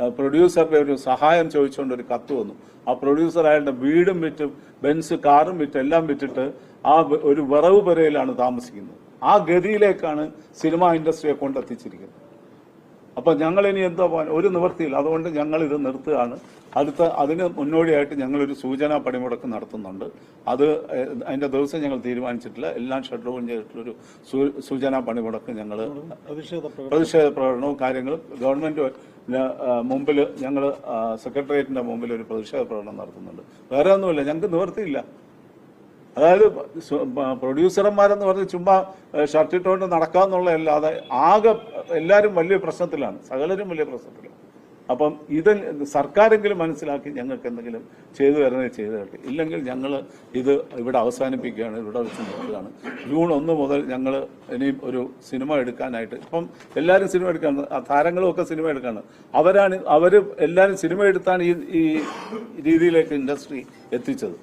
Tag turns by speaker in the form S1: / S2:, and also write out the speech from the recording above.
S1: പ്രൊഡ്യൂസറുടെ ഒരു സഹായം ചോദിച്ചുകൊണ്ട് ഒരു കത്ത് വന്നു. ആ പ്രൊഡ്യൂസർ അയാളുടെ വീടും വിറ്റും ബെൻസ് കാറും വിറ്റ് എല്ലാം വിറ്റിട്ട് ആ ഒരു വിറവ് പുരയിലാണ് താമസിക്കുന്നത്. ആ ഗതിയിലേക്കാണ് സിനിമ ഇൻഡസ്ട്രിയെ കൊണ്ടെത്തിച്ചിരിക്കുന്നത്. അപ്പൊ ഞങ്ങൾ ഇനി എന്താ പോകാൻ ഒരു നിവൃത്തിയില്ല. അതുകൊണ്ട് ഞങ്ങൾ ഇത് നിർത്തുകയാണ്. അടുത്ത അതിന് മുന്നോടിയായിട്ട് ഞങ്ങളൊരു സൂചനാ പണിമുടക്ക് നടത്തുന്നുണ്ട്. അത് അതിന്റെ ദിവസം ഞങ്ങൾ തീരുമാനിച്ചിട്ടില്ല. എല്ലാം ഷട്ട് ചെയ്തിട്ടുള്ള ചെയ്തിട്ടുള്ളൊരു സൂചനാ പണിമുടക്ക് ഞങ്ങൾ
S2: പ്രതിഷേധ പ്രകടനം.
S1: പ്രതിഷേധ പ്രകടനവും കാര്യങ്ങളും ഗവൺമെന്റ് മുമ്പിൽ ഞങ്ങൾ സെക്രട്ടേറിയറ്റിന്റെ മുമ്പിൽ ഒരു പ്രതിഷേധ പ്രകടനം നടത്തുന്നുണ്ട്. വേറെ ഒന്നുമില്ല ഞങ്ങൾക്ക് നിവൃത്തിയില്ല. അതായത് പ്രൊഡ്യൂസർമാരെന്ന് പറഞ്ഞ് ചുമ്മാ ഷർട്ടിട്ടുകൊണ്ട് ഷർട്ടിട്ടുകൊണ്ട് നടക്കാന്നുള്ളതല്ലാതെ ആകെ എല്ലാവരും വലിയ പ്രശ്നത്തിലാണ്. സകലരും വലിയ പ്രശ്നത്തിലാണ്. അപ്പം ഇത് സർക്കാരെങ്കിലും മനസ്സിലാക്കി ഞങ്ങൾക്ക് എന്തെങ്കിലും ചെയ്തു തരണേ ചെയ്തു തരട്ടെ. ഇല്ലെങ്കിൽ ഞങ്ങൾ ഇത് ഇവിടെ അവസാനിപ്പിക്കുകയാണ് ഇവിടെ വെച്ച് നിർത്തുകയാണ്. ജൂൺ ഒന്ന് മുതൽ ഞങ്ങൾ ഇനിയും ഒരു സിനിമ എടുക്കാനായിട്ട് ഇപ്പം എല്ലാവരും സിനിമ എടുക്കാണ് ആ താരങ്ങളും ഒക്കെ സിനിമ എടുക്കാണ്. അവരാണ് അവർ എല്ലാവരും സിനിമ എടുത്താണ് ഈ ഈ രീതിയിലേക്ക് ഇൻഡസ്ട്രി എത്തിച്ചത്.